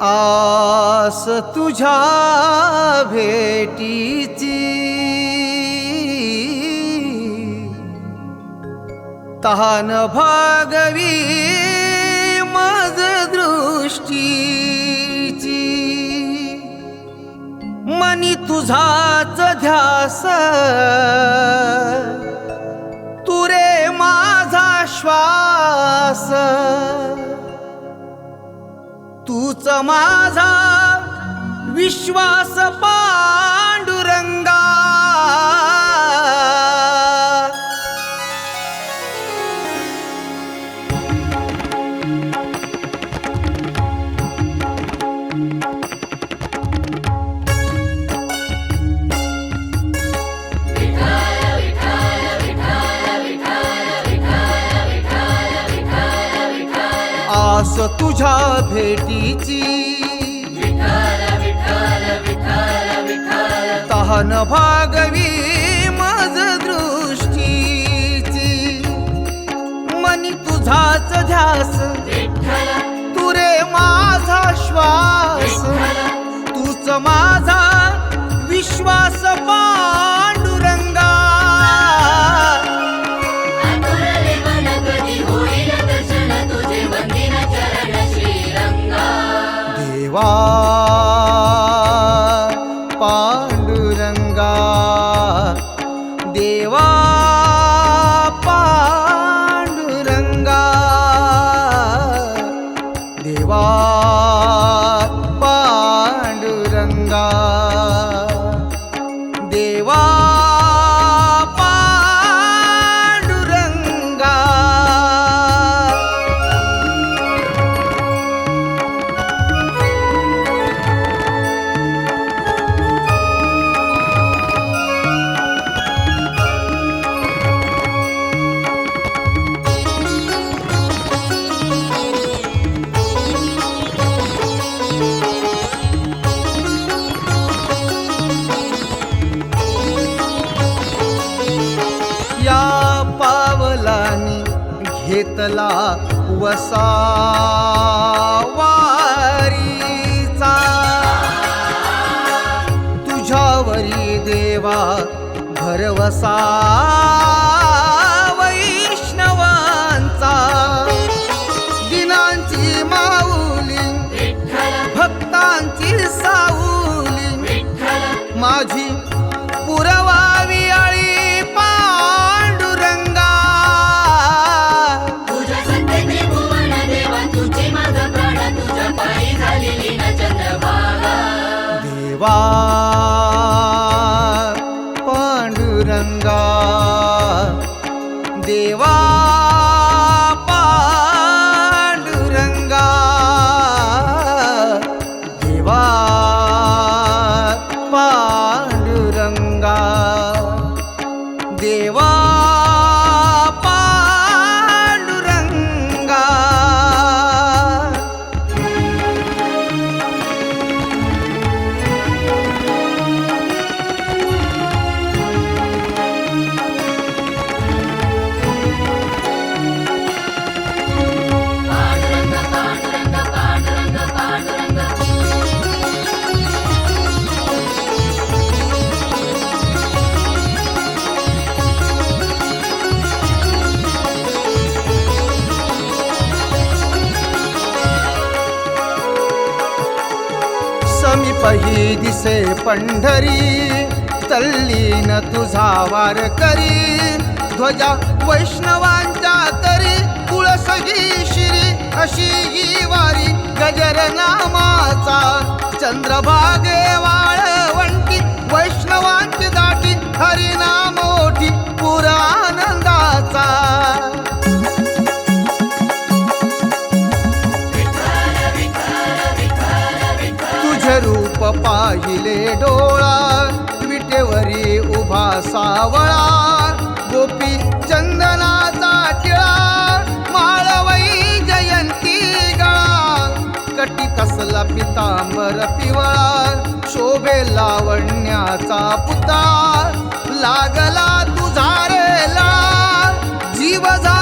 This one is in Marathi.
आस तुझ्या भेटीची. तहान भागवी मज दृष्टीची. मनी तुझाच ध्यास. तुरे माझा श्वास. माझा विश्वास पा आस तुझ्या भेटीची. तहन भागवी मज दृष्टीची. मनी तुझाच ध्यास देवा घेतला वसा वारीचा. तुझ्यावरी देवा भरवसा वैष्णवांचा. दिनांची माऊली भक्तांची साऊली. माझी देवा पांडुरंगा देवा पांडुरंगा देवा पांडुरंगा देवा समीपही दिसे पंढरी तल्लीन तुझा वार करी. ध्वजा वैष्णवांच्या करी तुळसगी शिरी अशी ही वारी गजर नामाचा चंद्रभागे वाळवंटी वैष्ण पाहिले डोळा विटेवरी उभा सावळा गोपी चंदनाचा टिळा माळवई जयंती गळा कटी कसला पितांबर पिवळा शोभे लावण्याचा पुतळा लागला तुझा रेला जीव झा